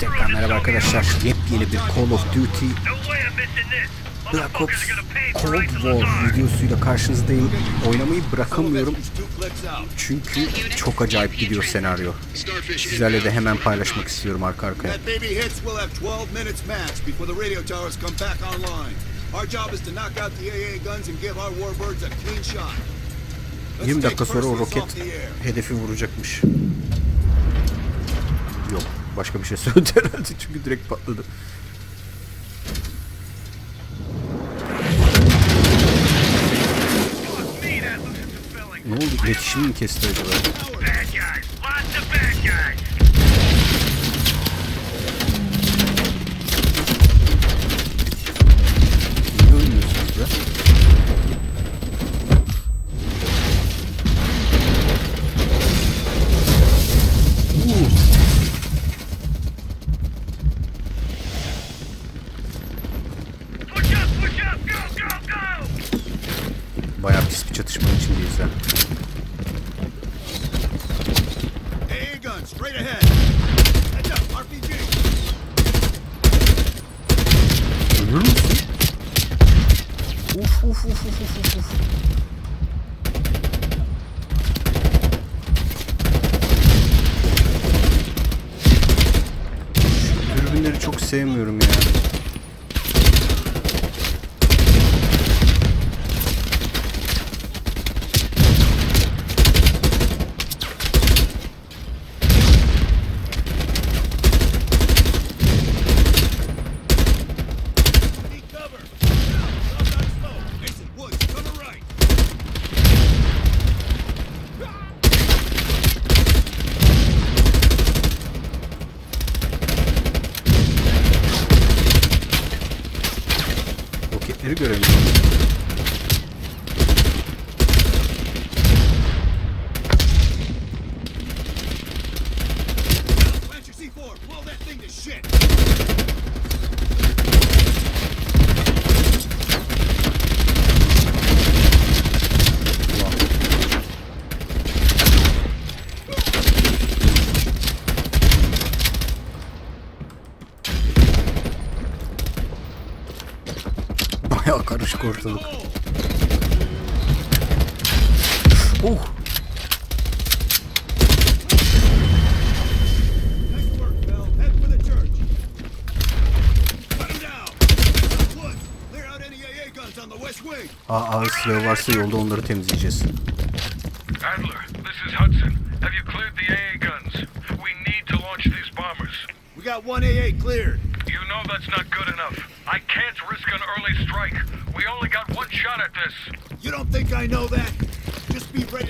Tekrar merhaba arkadaşlar. Yepyeni bir Call of Duty Black Ops Cold War videosuyla karşınızdayım. Oynamayı bırakamıyorum çünkü çok acayip gidiyor senaryo. Sizlerle de hemen paylaşmak istiyorum arka arkaya. That baby hits, we'll have 12 minutes max before the radio towers come back online. Our job is to knock out the AA guns and give our warbirds a clean shot. Let's 20 take dakika sonra o roket hedefi vuracakmış. Başka bir şey söyledi herhalde çünkü direkt patladı. Ne oldu? İletişimi mi kesti acaba? Straight ahead. Heads up, RPG. Ölür? Uf uf uf uf uf uf, Dürbünleri çok sevmiyorum Roketleri göremiyorum. Plant your C4. Blow that thing to shit. Bayağı karışık ortalık. Oh! Nice work, Bell. Head for the church. Cut him down. Woods, clear out any AA guns on the west wing. AA silahı varsa yolda onları temizleyeceğiz. Adler, this is Hudson. Have you cleared the AA guns? We need to launch these bombers. We got one AA cleared. You know that's not good enough. I can't risk an early strike. We only got one shot at this. You don't think I know that? Just be ready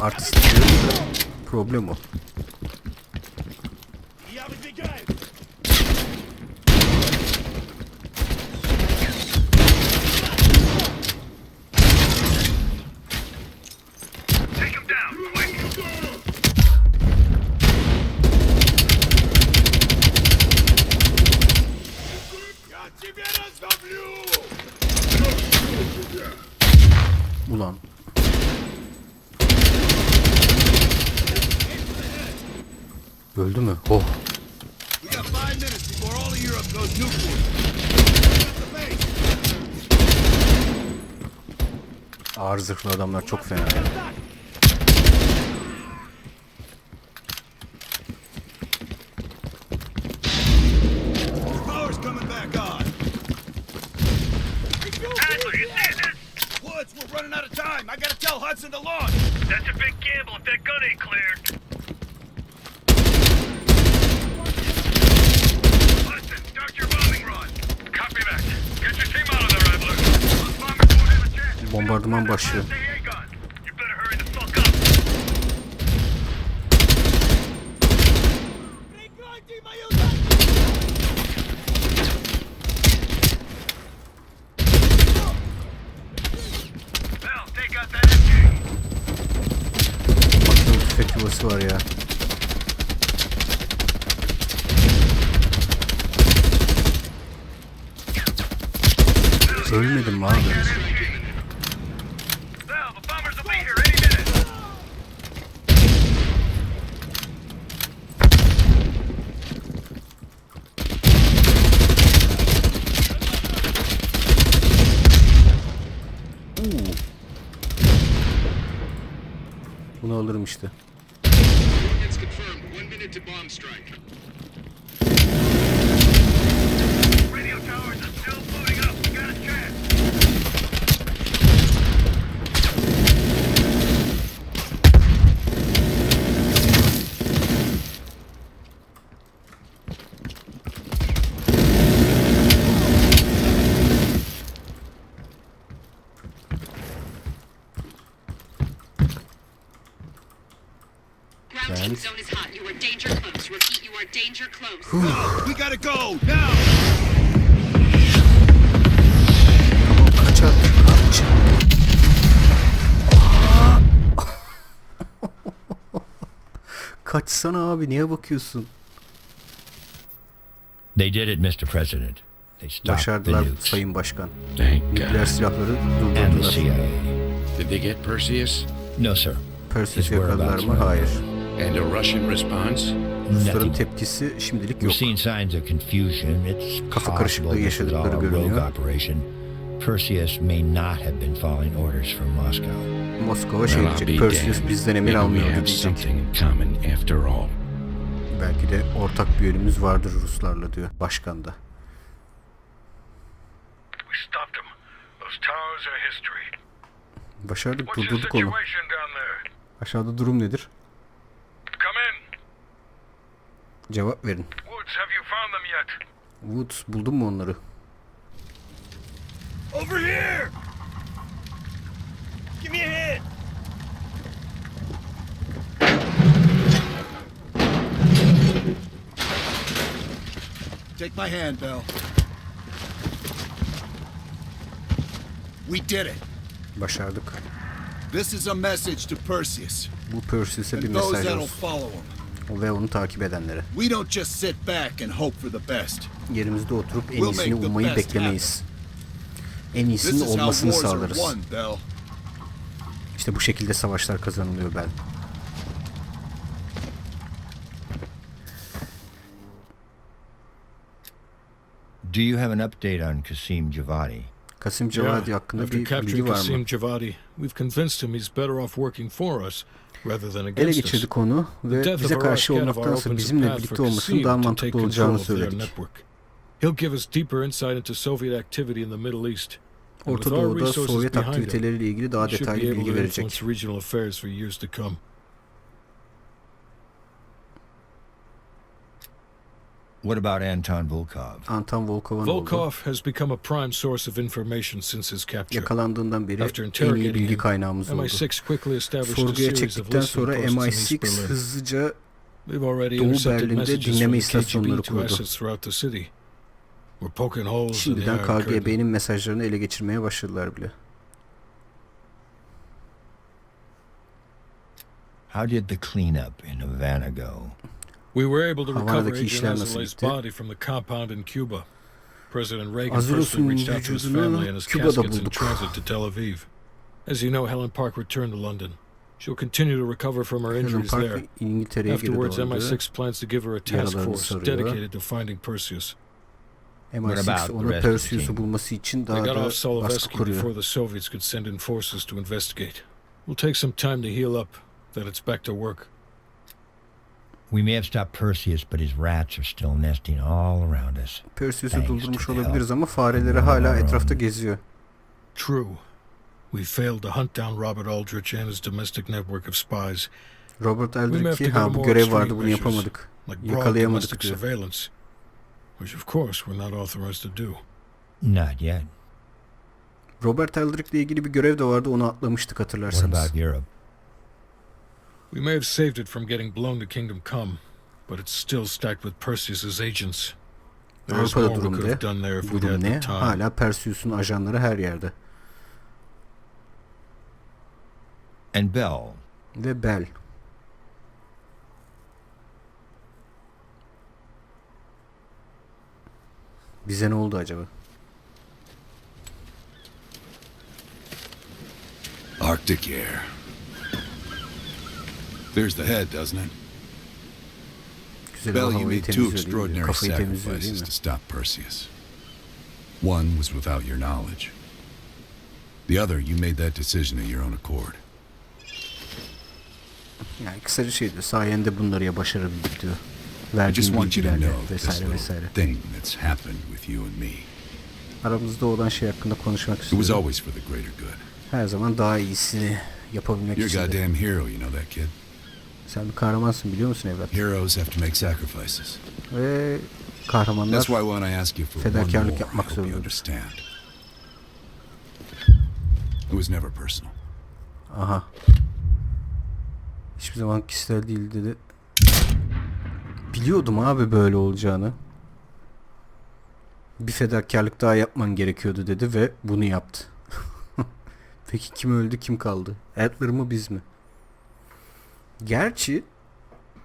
çok artistik diyorum da problem o. At the base. Ağır zırhlı adamlar çok fena. ya. Power's coming back on. Adler, you see this? running out of time. I gotta tell Hudson to launch. That's a big gamble if that gun ain't cleared. Hudson, start your bombing run. Copy that. Get your team out of there, Adler. Those bombers won't have a chance. Bombardıman başlıyor. AA gun. You better hurry the fuck up. Mel, take out that MG. Baktığım tüfek yuvası var ya. Ölmedim abi? Bunu alırım işte. Danger close. We gotta go now. Kaç artık kaç. Kaçsana abi niye bakıyorsun? They did it, Mr. President. They stopped the Başardılar nukes Sayın Başkan. Thank Nükleer God. silahları and the durdurdular. CIA. Did they get Perseus? No, sir. Perseus His yakaladılar whereabouts mı? were Hayır. And a Russian response? Rusların tepkisi şimdilik yok. seeing signs of confusion. It's Kafa possible karışıklığı this is all yaşadıkları a rogue görünüyor. operation. Perseus may not have been following orders from Moscow. Moskova şey diyecek. Perseus bizden we almıyordu have diyecek. something in common after all. Belki de ortak bir yönümüz vardır Ruslarla diyor başkan da. Başardık durdurduk onu. situation down there? Aşağıda durum nedir? Come in. Cevap verin. Woods, have you found them yet? Woods buldun mu onları? Over here! Give me a hit! Take my hand, Bell. We did it. Başardık. This is a message to Perseus Bu Perseus'e bir and those mesaj olsun. Ve onu takip edenlere. We don't just sit back and hope for the best. Yerimizde oturup en We'll iyisini make the ummayı best beklemeyiz. En This iyisinin is how olmasını wars are sağlarız. İşte bu şekilde savaşlar kazanılıyor ben. Do you have an update on Kasim Javadi? Kasim Cevadi hakkında after bir bilgi capturing var Kasim mı? Javadi, we've convinced him he's better off working for us Ele against us. geçirdik onu ve bize karşı olmaktansa bizimle birlikte olmasının daha mantıklı olacağını söyledik. network. He'll give us deeper insight into Soviet activity in the Middle East. And Orta Doğu'da Sovyet aktiviteleriyle ilgili daha detaylı bilgi verecek. influence regional affairs for years to come. What about Anton Volkov? Anton Volkov'a ne oldu? Volkov has become a prime source of information since his capture. Yakalandığından beri After en iyi interrogating bilgi him, kaynağımız oldu. MI6 quickly established a Sorguya series of çektikten listening sonra posts in East MI6 Berlin. hızlıca They've already Doğu intercepted Berlin'de messages dinleme the istasyonları KGB to kurdu. assets throughout the city. We're poking holes in the şimdiden Iron Curtain. KGB'nin mesajlarını ele geçirmeye başladılar bile. How did the cleanup in Havana go? We were able to recover Havana'daki Agent işler nasıl Azoulay's gitti? body from the compound in Cuba. President Reagan Azulos'un personally reached out to his family and his Küba'da caskets in bulduk. transit to Tel Aviv. As you know, Helen Park returned to London. She'll continue to recover from her injuries there. İngiltere'ye Afterwards, döndü. MI6 plans to give her a task Yaralarını force sarıyor. dedicated to finding Perseus. What MI6 about the ona rest of Perseus'u bulması için daha got da off baskı Solovetsky kuruyor. before the Soviets could send in forces to investigate. We'll take some time to heal up, then it's back to work. We may have stopped Perseus, but his rats are still nesting all around us. Perseus'u durdurmuş olabiliriz ama fareleri hala our etrafta geziyor. True. We failed to hunt down Robert Aldrich and his domestic network of spies, Robert Aldrich'i ha bu görev vardı bunu yapamadık. Yakalayamadık diyor. surveillance, which of course we're not authorized to do. Not yet. Robert Aldrich'le ilgili bir görev de vardı onu atlamıştık What hatırlarsanız. about Europe? We may have saved it from getting blown to Kingdom Come, but it's still stacked with Perseus's agents. There's Avrupa'da more we durum could ne? have done there if we'd Durum had ne? the time. Hala Perseus'un ajanları her yerde. And Bell. Ve Bell. Bize ne oldu acaba? Arctic air. There's the head, doesn't it? Bell, you made two extraordinary sacrifices to stop Perseus. One was without your knowledge. The other, you made that decision of your own accord. Yani kısaca şey diyor. Sayende bunları ya başarabildik diyor. I just want you to know this little thing that's happened with you and me. Aramızda olan şey hakkında konuşmak It was istiyorum. always for the greater good. Her zaman daha iyisini yapabilmek You're a için. goddamn hero, you know that kid? Sen bir kahramansın biliyor musun evlat? Heroes have to make sacrifices. Ve kahramanlar That's why when I ask you for one fedakarlık yapmak zorundadır. understand. It was never personal. Aha. Hiçbir zaman kişisel değil dedi. Biliyordum abi böyle olacağını. Bir fedakarlık daha yapman gerekiyordu dedi ve bunu yaptı. Peki kim öldü kim kaldı? Adler mı biz mi? Gerçi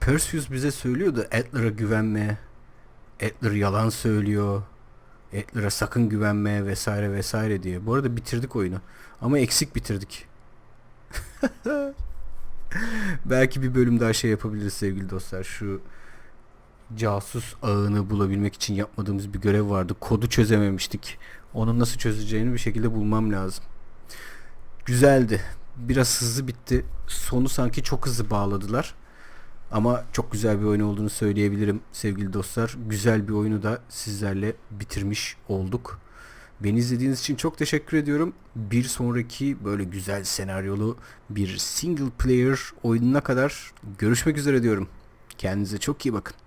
Perseus bize söylüyordu Adler'a güvenme. Adler yalan söylüyor. Adler'a sakın güvenme vesaire vesaire diye. Bu arada bitirdik oyunu. Ama eksik bitirdik. Belki bir bölüm daha şey yapabiliriz sevgili dostlar. Şu casus ağını bulabilmek için yapmadığımız bir görev vardı. Kodu çözememiştik. Onu nasıl çözeceğini bir şekilde bulmam lazım. Güzeldi. Biraz hızlı bitti. Sonu sanki çok hızlı bağladılar. Ama çok güzel bir oyun olduğunu söyleyebilirim sevgili dostlar. Güzel bir oyunu da sizlerle bitirmiş olduk. Beni izlediğiniz için çok teşekkür ediyorum. Bir sonraki böyle güzel senaryolu bir single player oyununa kadar görüşmek üzere diyorum. Kendinize çok iyi bakın.